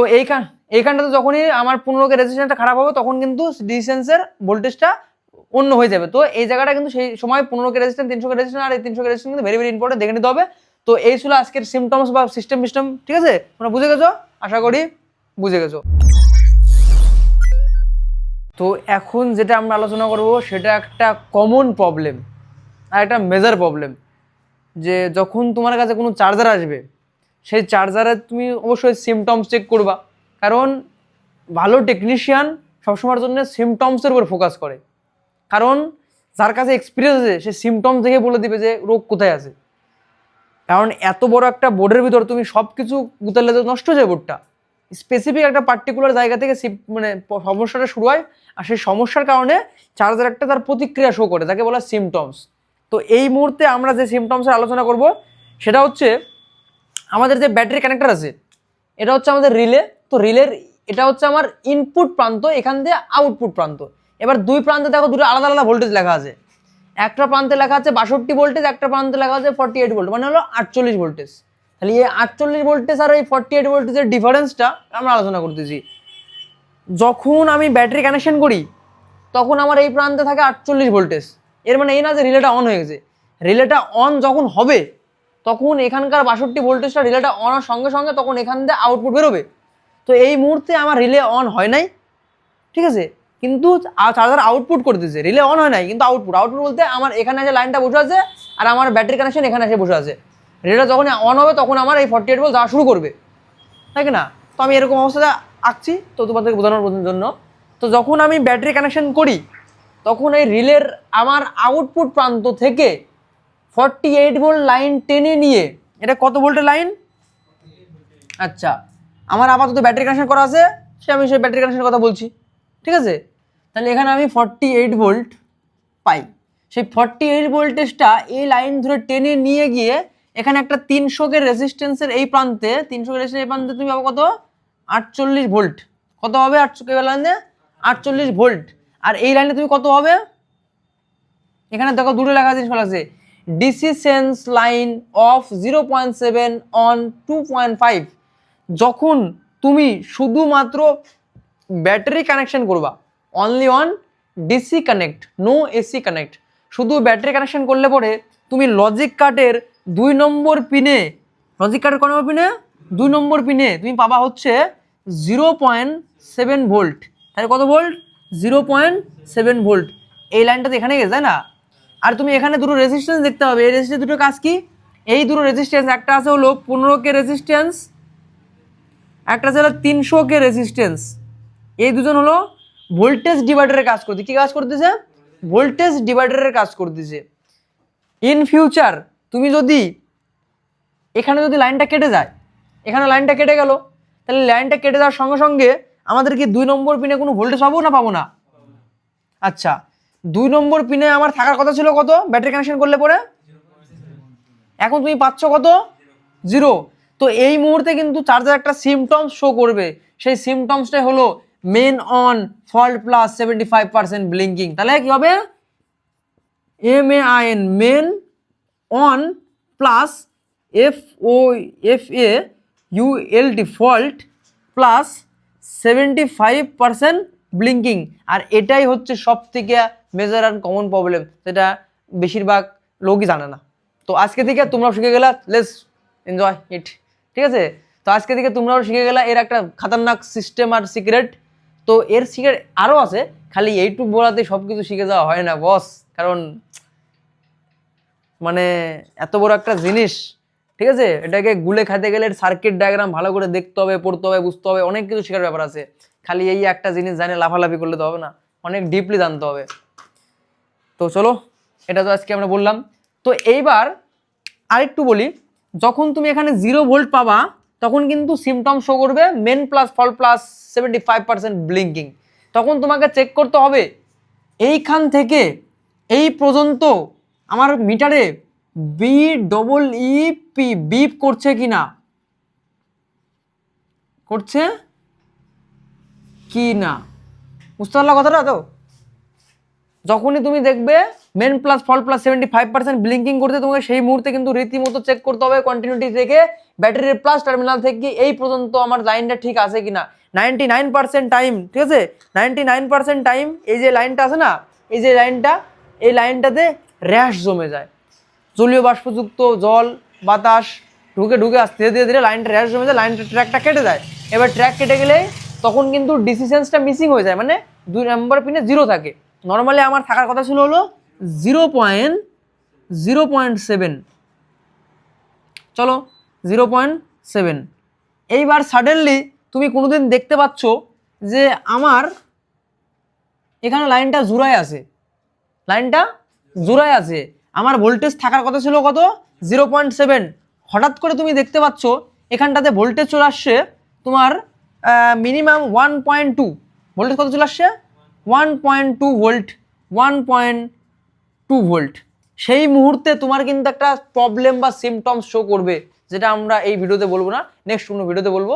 তো এইখান এইখানটাতে যখনই আমার পনেরোকে রেজিস্ট্যান্সটা খারাপ হবে, তখন কিন্তু ডিসেন্সের ভোল্টেজটা অন্য হয়ে যাবে। তো এই জায়গাটা কিন্তু সেই সময় পনেরোকে রেজিস্ট্যান্স তিনশোকে রেজিস্ট্যান্স আর এই তিনশোকে রেজিস্ট্যান্স কিন্তু ভেরি ভেরি ইম্পর্টেন্ট দেখে নিতে হবে। তো এই ছিল আজকের সিমটমস বা সিস্টেম সিস্টেম ঠিক আছে? তোমরা বুঝে গেছো? আশা করি বুঝে গেছো। তো এখন যেটা আমরা আলোচনা করব, সেটা একটা কমন প্রবলেম আর একটা মেজার প্রবলেম যে যখন তোমার কাছে কোনো চার্জার আসবে সেই চার্জারে তুমি অবশ্যই সিমটমস চেক করবা। কারণ ভালো টেকনিশিয়ান সবসময়ের জন্য সিমটমসের উপর ফোকাস করে। কারণ যার কাছে এক্সপিরিয়েন্স আছে, সে সিমটমস দেখে বলে দিবে যে, রোগ কোথায় আছে? কারণ এত বড় একটা বোর্ডের ভিতর তুমি সব কিছু গুতালে নষ্ট হয়ে যায় বোর্ডটা স্পেসিফিক একটা পার্টিকুলার জায়গা থেকে মানে সমস্যাটা শুরু হয় আর সেই সমস্যার কারণে চার্জার একটা তার প্রতিক্রিয়া শো করে তাকে বলা সিমটমস তো এই মুহূর্তে আমরা যে সিমটমসের আলোচনা করব, সেটা হচ্ছে আমাদের যে ব্যাটারি কানেক্টর আছে, এটা হচ্ছে আমাদের রিলে। তো রিলের, এটা হচ্ছে আমার ইনপুট প্রান্ত, এখান দিয়ে আউটপুট প্রান্ত। এবার দুই প্রান্তে দেখো দুটো আলাদা আলাদা ভোল্টেজ লেখা আছে। একটা প্রান্তে লেখা আছে বাষট্টি ভোল্টেজ একটা প্রান্তে লেখা আছে ফর্টি এইট ভোল্ট মানে হলো আটচল্লিশ ভোল্টেজ তাহলে এই আটচল্লিশ ভোল্টেজ আর এই ফর্টি এইট ভোল্টেজের ডিফারেন্সটা আমরা আলোচনা করতেছি। যখন আমি ব্যাটারি কানেকশন করি, তখন আমার এই প্রান্তে থাকে আটচল্লিশ ভোল্টেজ এর মানে এই না যে রিলেটা অন হয়ে গেছে। রিলেটা অন যখন হবে তখন এখানকার বাষট্টি ভোল্টেজটা রিলেটা অন হওয়ার সঙ্গে সঙ্গে তখন এখান দিয়ে আউটপুট বেরোবে। তো এই মুহূর্তে আমার রিলে অন হয় নাই, ঠিক আছে? কিন্তু চার্জার আউটপুট করতেছে রিলে অন হয় নাই, কিন্তু আউটপুট আউটপুট বলতে আমার এখানে এসে লাইনটা বসে আছে আর আমার ব্যাটারি কানেকশন এখানে এসে বসে আছে। রিলেটা যখন অন হবে, তখন আমার এই ফর্টি এইট ভোল্ট যাওয়া শুরু করবে। তাই কি না? তো আমি এরকম অবস্থাতে আঁকছি, তো তোমাদেরকে বোঝানোর জন্য। তো যখন আমি ব্যাটারি কানেকশন করি, তখন এই রিলের আমার আউটপুট প্রান্ত থেকে ফর্টি এইট ভোল্ট লাইন টেনে নিয়ে, এটা কত ভোল্টের লাইন আচ্ছা আমার আপাতত ব্যাটারি কানেকশন করা আছে, সে আমি সেই ব্যাটারি কানেকশনের কথা বলছি, ঠিক আছে? তাহলে এখানে আমি ফর্টি এইট ভোল্ট পাই। সেই ফর্টি এইট ভোল্টেজটা এই লাইন ধরে টেনে নিয়ে গিয়ে, এখানে একটা তিনশোকে রেজিস্ট্যান্সের এই প্রান্তে তিনশো রেজিস্ট্যান্স এই প্রান্তে তুমি পাবো কত? আটচল্লিশ ভোল্ট কত হবে? আটশো কে লাইনে আটচল্লিশ ভোল্ট আর এই লাইনে তুমি কত হবে? এখানে দেখো দুটো লেখা জিনিস বলা আছে। DC sense line of zero point seven on two point five যখন তুমি শুধুমাত্র ব্যাটারি কানেকশন করবা only on DC connect no AC connect শুধু ব্যাটারি কানেকশন করলে পরে তুমি লজিক কার্টের দুই নম্বর পিনে লজিক কার্ডের ক নম্বর পিনে? দুই নম্বর পিনে তুমি পাবা হচ্ছে জিরো পয়েন্ট সেভেন ভোল্ট তাহলে কত volt zero point seven volt এই লাইনটা তো এখানে গেছে, তাই না? আর তুমি এখানে দুটো রেজিস্ট্যান্স দেখতে হবে এই রেজিস্ট্যান্স দুটো কাজ কি? এই দুটো রেজিস্ট্যান্স একটা আছে হলো পনেরো কে রেজিস্ট্যান্স একটা আছে হলো তিনশো কে রেজিস্ট্যান্স এই দুজন হলো ভোল্টেজ ডিভাইডারের কাজ করতে কি কাজ করতেছে? ভোল্টেজ ডিভাইডারের কাজ করতেছে। ইন ফিউচার তুমি যদি এখানে যদি লাইনটা কেটে যায়, এখানে লাইনটা কেটে গেল, তাহলে লাইনটা কেটে যাওয়ার সঙ্গে সঙ্গে আমাদের কি দুই নম্বর পিনে কোনো ভোল্টেজ পাবো না পাবো না? আচ্ছা দুই নম্বর পিনে আমার থাকার কথা ছিল কত? ব্যাটারি কানেকশন করলে পরে? এখন তুমি পাচ্ছ কত? জিরো তো এই মুহূর্তে কিন্তু চার্জার একটা সিমটমস শো করবে। সেই সিমটমসটাই হলো main on fault plus seventy five percent blinking তাহলে কি হবে? M A I N main on plus F O F A U L D fault plus seventy five percent blinking আর এটাই হচ্ছে সব থেকে মেজার অ্যান্ড কমন প্রবলেম যেটা বেশিরভাগ লোকই জানে না। তো আজকে থেকে তোমরাও শিখে গেলা লেস এনজয় ইট ঠিক আছে? তো আজকে থেকে তোমরাও শিখে গেলা, এর একটা খাতারনাক সিস্টেম আর সিক্রেট তো এর সিক্রেট আরও আছে, খালি এইটুক বলাতে সব কিছু শিখে যাওয়া হয় না বস কারণ মানে এত বড় একটা জিনিস, ঠিক আছে? এটাকে গুলে খাইতে গেলে সার্কিট ডায়াগ্রাম ভালো করে দেখতে হবে, পড়তে হবে, বুঝতে হবে, অনেক কিছু শেখার ব্যাপার আছে। খালি এই একটা জিনিস জানে লাফালাফি করলে তো হবে না, অনেক ডিপলি জানতে হবে। তো চলো, এটা তো আজকে আমরা বললাম। তো এইবার আরেকটু বলি, যখন তুমি এখানে জিরো ভোল্ট পাবা, তখন কিন্তু সিমটম শো করবে main plus fault plus seventy five percent blinking তখন তোমাকে চেক করতে হবে, এইখান থেকে এই পর্যন্ত আমার মিটারে B double E P beep করছে কি না করছে কি না বুঝতে পারলা কথাটা তো? যখনই তুমি দেখবে main plus fault plus seventy five percent blinking করতে তোমাকে সেই মুহূর্তে কিন্তু রীতিমতো চেক করতে হবে কন্টিনিউটি থেকে ব্যাটারির প্লাস টার্মিনাল থেকে এই পর্যন্ত আমার লাইনটা ঠিক আছে কিনা। নাইনটি নাইন পার্সেন্ট টাইম ঠিক আছে? নাইনটি নাইন পার্সেন্ট টাইম এই যে লাইনটা আছে না, এই যে লাইনটা এই লাইনটাতে র্যাশ জমে যায়। জলীয় বাষ্পযুক্ত জল, বাতাস ঢুকে ঢুকে আসতে ধীরে ধীরে ধীরে লাইনটা র্যাশ জমে যায় লাইনটা ট্র্যাকটা কেটে যায়। এবার ট্র্যাক কেটে গেলে তখন কিন্তু ডিসিশনসটা মিসিং হয়ে যায় মানে দুই নম্বর পিনে জিরো থাকে। নর্মালি আমার থাকার কথা ছিল হলো zero point zero point seven চলো জিরো পয়েন্ট সেভেন এইবার সাডেনলি তুমি কোনোদিন দেখতে পাচ্ছ যে আমার এখানে লাইনটা জুড়ায় আছে। লাইনটা জোড়ায় আছে। আমার ভোল্টেজ থাকার কথা ছিল কত? জিরো পয়েন্ট সেভেন হঠাৎ করে তুমি দেখতে পাচ্ছ এখানটাতে ভোল্টেজ চলে আসছে তোমার minimum one point two voltage কত চলে আসছে? One point two volt one point two volt সেই মুহূর্তে তোমার কিন্তু একটা প্রবলেম বা সিমটমস শো করবে, যেটা আমরা এই ভিডিওতে বলব না নেক্সট কোনো ভিডিওতে বলব।